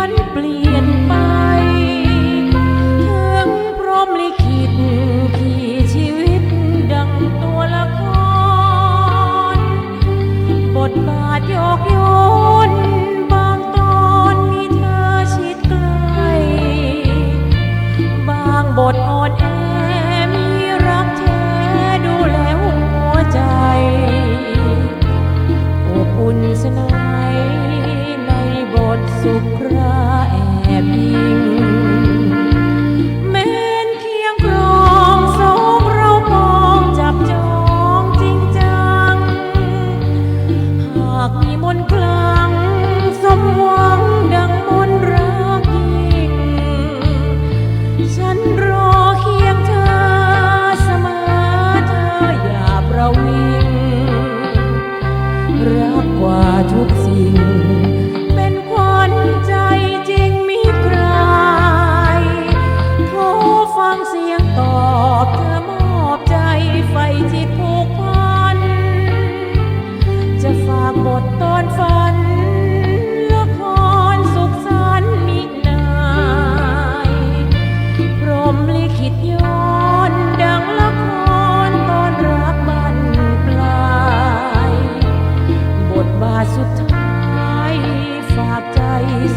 นั้นเปลี่ยนไปถึงพร้อมลิขิตที่ชีวิตดังตัวละคร บทบาทโยกโยนบางตอนมีเธอชิดใกล้ บางบทอ่แอมีรักแท้ดูแลหัวใจอบอุ่นสนายในบทสุข กกว่าทุกสิ่ง เป็นควันใจจริงมีใครโทรฟังเสียงต่อ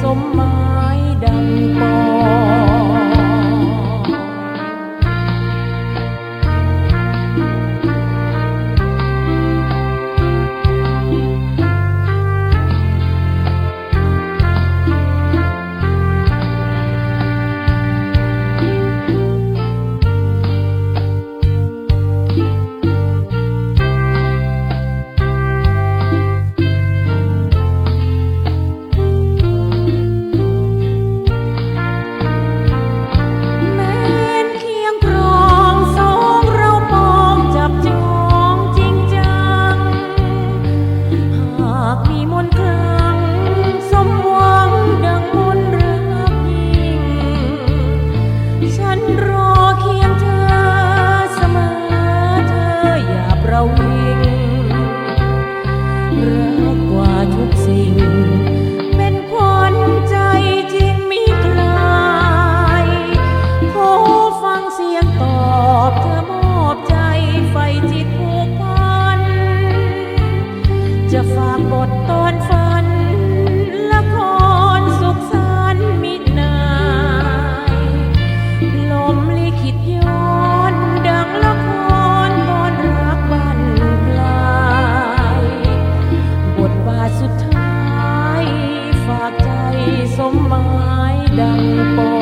sommer. you. สมหมายดังปอ